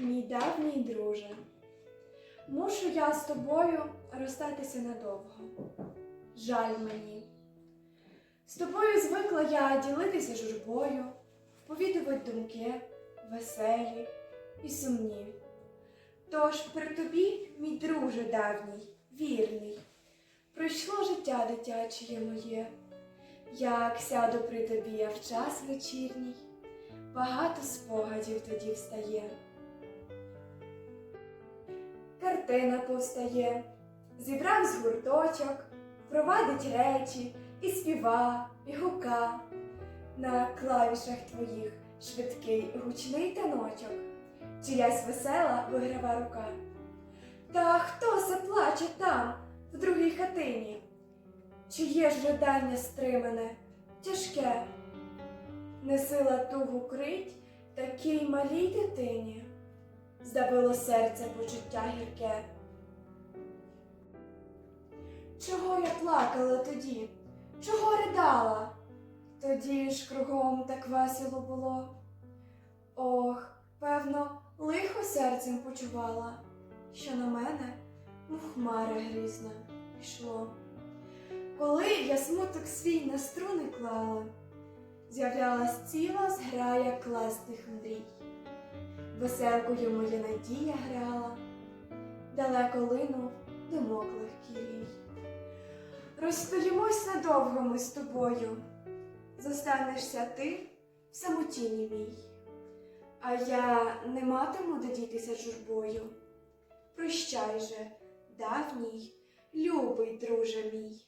мій давній друже, мушу я з тобою розстатися надовго. Жаль мені. З тобою звикла я ділитися журбою, повідувати думки, веселі і сумні. Тож при тобі, мій друже давній, вірний, пройшло життя дитяче моє, як сяду при тобі я в час вечірній, багато спогадів тоді встає. Картина повстає, зібрав з гурточок, провадить речі і співа, і гука. На клавішах твоїх швидкий гучний таночок, чиясь весела виграва рука. Та хто се плаче там, в другій хатині? Чиє ж ридання стримане, тяжке, не сила тугу крить такій малій дитині, здавило серце почуття гірке. Чого я плакала тоді? Чого ридала? Тоді ж кругом так весело було. Ох, певно, лихо серцем почувала, що на мене, мов хмара грізна, йшло. Коли я смуток свій на струни клала, з'являлась ціла зграя класних мрій. Веселкою моя надія грала, далеко линув димок легкий. Розстоїмось надовго ми з тобою, зостанешся ти в самотіні мій, а я не матиму додітися журбою. Прощай же, давній, любий друже мій.